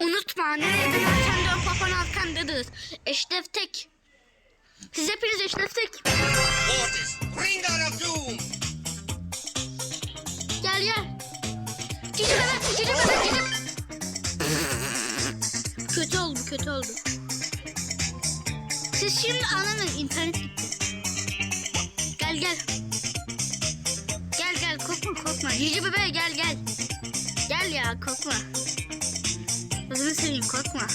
Unutma nereye dönerken dön papan arkandadır. Eşref tek. Siz hepiniz Eşref tek. Mortis, bringer of doom! Gel gel. Cici bebek, cici bebek, cici. Kötü oldu, kötü oldu. Siz şimdi ananın internet gitti. Gel gel. Gel gel korkma korkma. Cici bebe gel gel. Gel ya korkma. Seveyim korkma.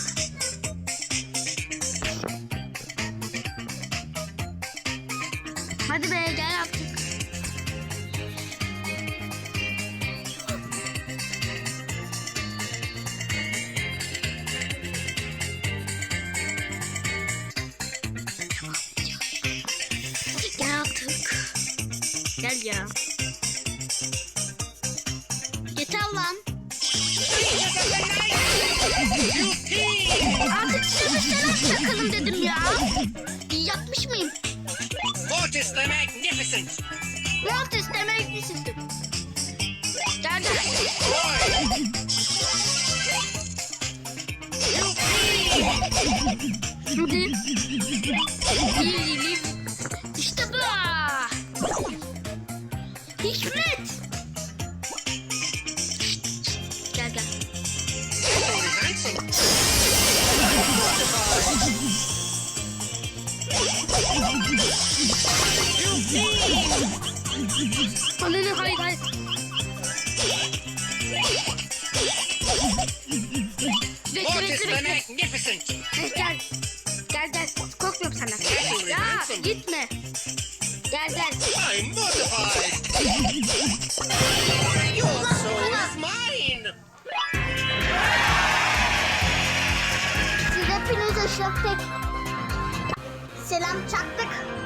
Hadi be gel artık. Gel artık. Gel ya. Artık selam çakalım dedim ya. Yapmış mıyım? Mortis the Magnificent! Mortis! Hadi. Lili, lili. İşte bu. Hikmet. Hayır hayır. Bekle bekle bekle. Magnificent! Gel. Gel gel. Korkmuyorum senden. Ya gitme. Gel gel. I'm mortified! Your soul is mine! Siz hepiniz Eşref Tek. Selam çaktık.